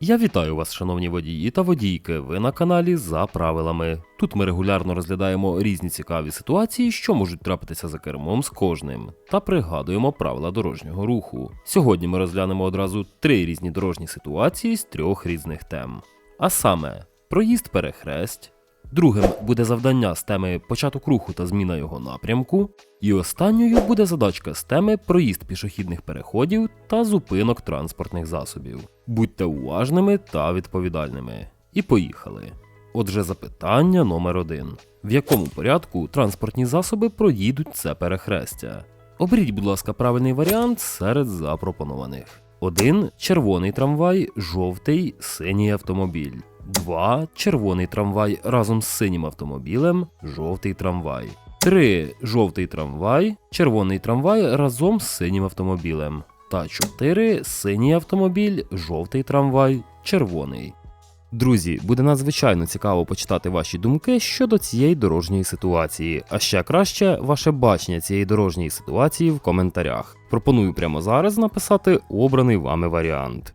Я вітаю вас, шановні водії та водійки. Ви на каналі за правилами. Тут ми регулярно розглядаємо різні цікаві ситуації, що можуть трапитися за кермом з кожним, та пригадуємо правила дорожнього руху. Сьогодні ми розглянемо одразу три різні дорожні ситуації з трьох різних тем. А саме проїзд перехресть. Другим буде завдання з теми початок руху та зміна його напрямку. І останньою буде задачка з теми проїзд пішохідних переходів та зупинок транспортних засобів. Будьте уважними та відповідальними. І поїхали. Отже, запитання номер один: в якому порядку транспортні засоби проїдуть це перехрестя? Оберіть, будь ласка, правильний варіант серед запропонованих. 1. Червоний трамвай, жовтий, синій автомобіль. 2. Червоний трамвай разом з синім автомобілем, жовтий трамвай. 3. Жовтий трамвай, червоний трамвай разом з синім автомобілем. Та 4. Синій автомобіль, жовтий трамвай, червоний. Друзі, буде надзвичайно цікаво почитати ваші думки щодо цієї дорожньої ситуації, а ще краще ваше бачення цієї дорожньої ситуації в коментарях. Пропоную прямо зараз написати обраний вами варіант.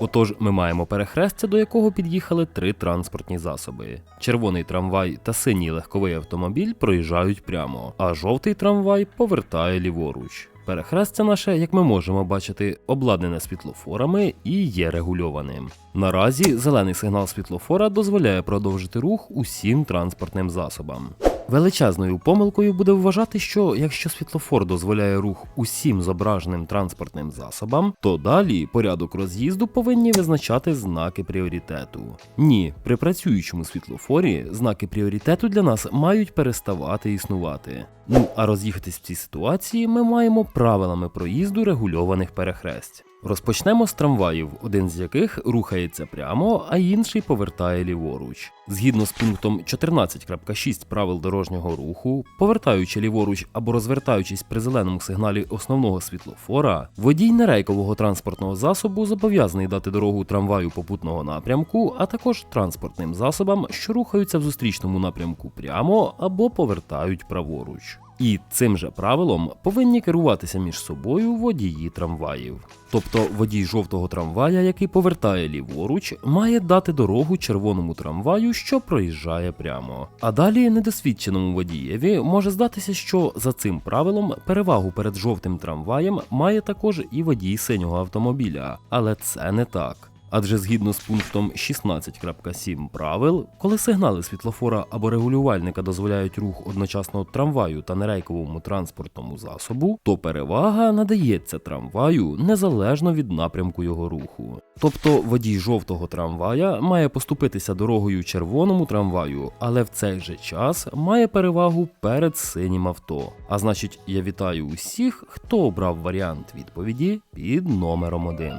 Отож, ми маємо перехрестя, до якого під'їхали три транспортні засоби. Червоний трамвай та синій легковий автомобіль проїжджають прямо, а жовтий трамвай повертає ліворуч. Перехрестя наше, як ми можемо бачити, обладнане світлофорами і є регульованим. Наразі зелений сигнал світлофора дозволяє продовжити рух усім транспортним засобам. Величезною помилкою буде вважати, що якщо світлофор дозволяє рух усім зображеним транспортним засобам, то далі порядок роз'їзду повинні визначати знаки пріоритету. Ні, при працюючому світлофорі знаки пріоритету для нас мають переставати існувати. Ну а роз'їхатись в цій ситуації ми маємо правилами проїзду регульованих перехресть. Розпочнемо з трамваїв, один з яких рухається прямо, а інший повертає ліворуч. Згідно з пунктом 14.6 правил дорожнього руху, повертаючи ліворуч або розвертаючись при зеленому сигналі основного світлофора, водій нерейкового транспортного засобу зобов'язаний дати дорогу трамваю попутного напрямку, а також транспортним засобам, що рухаються в зустрічному напрямку прямо або повертають праворуч. І цим же правилом повинні керуватися між собою водії трамваїв. Тобто водій жовтого трамвая, який повертає ліворуч, має дати дорогу червоному трамваю, що проїжджає прямо. А далі недосвідченому водієві може здатися, що за цим правилом перевагу перед жовтим трамваєм має також і водій синього автомобіля, але це не так. Адже згідно з пунктом 16.7 правил, коли сигнали світлофора або регулювальника дозволяють рух одночасно трамваю та нерейковому транспортному засобу, то перевага надається трамваю незалежно від напрямку його руху. Тобто водій жовтого трамвая має поступитися дорогою червоному трамваю, але в цей же час має перевагу перед синім авто. А значить, я вітаю усіх, хто обрав варіант відповіді під номером 1.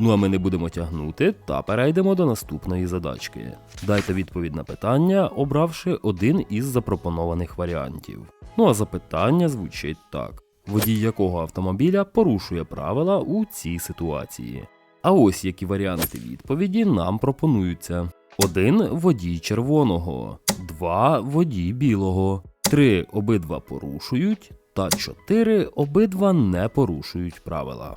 Ну а ми не будемо тягнути та перейдемо до наступної задачки. Дайте відповідь на питання, обравши один із запропонованих варіантів. Ну а запитання звучить так: водій якого автомобіля порушує правила у цій ситуації? А ось які варіанти відповіді нам пропонуються: 1. Водій червоного, 2. Водій білого, 3. Обидва порушують, та 4. Обидва не порушують правила.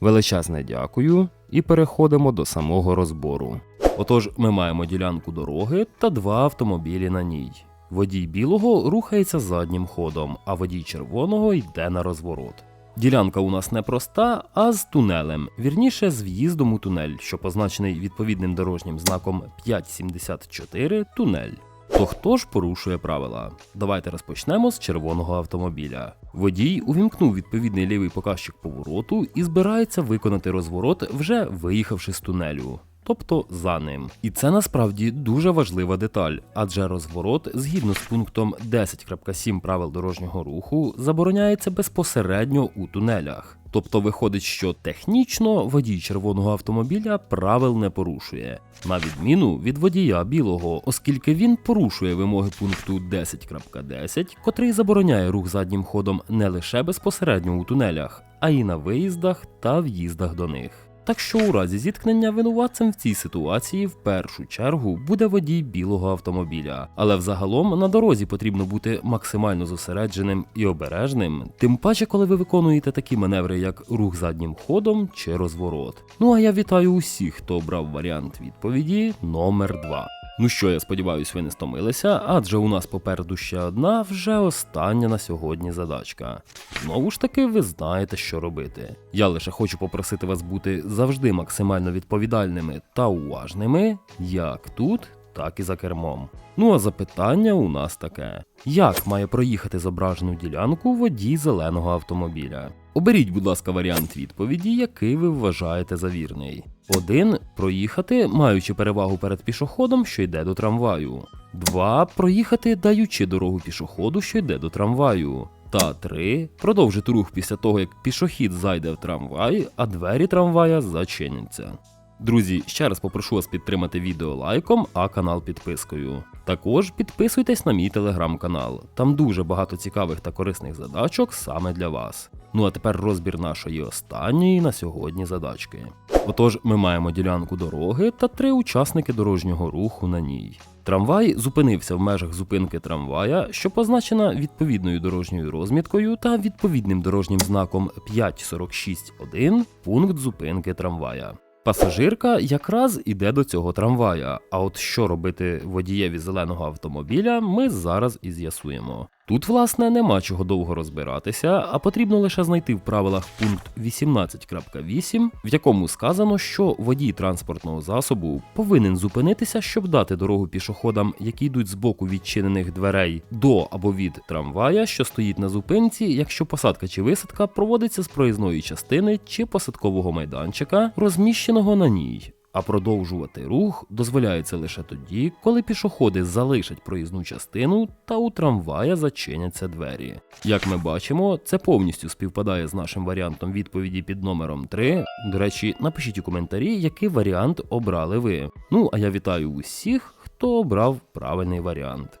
Величезне дякую і переходимо до самого розбору. Отож, ми маємо ділянку дороги та два автомобілі на ній. Водій білого рухається заднім ходом, а водій червоного йде на розворот. Ділянка у нас не проста, а з тунелем, вірніше з в'їздом у тунель, що позначений відповідним дорожнім знаком 574 тунель. То хто ж порушує правила? Давайте розпочнемо з червоного автомобіля. Водій увімкнув відповідний лівий показчик повороту і збирається виконати розворот, вже виїхавши з тунелю. Тобто за ним. І це насправді дуже важлива деталь, адже розворот, згідно з пунктом 10.7 правил дорожнього руху, забороняється безпосередньо у тунелях. Тобто виходить, що технічно водій червоного автомобіля правил не порушує, на відміну від водія білого, оскільки він порушує вимоги пункту 10.10, котрий забороняє рух заднім ходом не лише безпосередньо у тунелях, а й на виїздах та в'їздах до них. Так що у разі зіткнення винуватцем в цій ситуації в першу чергу буде водій білого автомобіля. Але взагалом на дорозі потрібно бути максимально зосередженим і обережним, тим паче, коли ви виконуєте такі маневри, як рух заднім ходом чи розворот. Ну а я вітаю усіх, хто обрав варіант відповіді номер 2. Ну що, я сподіваюся, ви не стомилися, адже у нас попереду ще одна, вже остання на сьогодні задачка. Знову ж таки, ви знаєте, що робити. Я лише хочу попросити вас бути завжди максимально відповідальними та уважними, як тут, так і за кермом. Ну а запитання у нас таке: як має проїхати зображену ділянку водій зеленого автомобіля? Оберіть, будь ласка, варіант відповіді, який ви вважаєте за вірний. 1. Проїхати, маючи перевагу перед пішоходом, що йде до трамваю. 2. Проїхати, даючи дорогу пішоходу, що йде до трамваю. Та 3. Продовжити рух після того, як пішохід зайде в трамвай, а двері трамвая зачиняться. Друзі, ще раз попрошу вас підтримати відео лайком, а канал підпискою. Також підписуйтесь на мій телеграм-канал. Там дуже багато цікавих та корисних задачок саме для вас. Ну а тепер розбір нашої останньої на сьогодні задачки. Отож, ми маємо ділянку дороги та три учасники дорожнього руху на ній. Трамвай зупинився в межах зупинки трамвая, що позначена відповідною дорожньою розміткою та відповідним дорожнім знаком 546.1 пункт зупинки трамвая. Пасажирка якраз іде до цього трамвая. А от що робити водієві зеленого автомобіля, ми зараз і з'ясуємо. Тут, власне, нема чого довго розбиратися, а потрібно лише знайти в правилах пункт 18.8, в якому сказано, що водій транспортного засобу повинен зупинитися, щоб дати дорогу пішоходам, які йдуть з боку відчинених дверей до або від трамвая, що стоїть на зупинці, якщо посадка чи висадка проводиться з проїзної частини чи посадкового майданчика, розміщеного на ній. А продовжувати рух дозволяється лише тоді, коли пішоходи залишать проїзну частину та у трамвая зачиняться двері. Як ми бачимо, це повністю співпадає з нашим варіантом відповіді під номером 3. До речі, напишіть у коментарі, який варіант обрали ви. Ну а я вітаю усіх, хто обрав правильний варіант.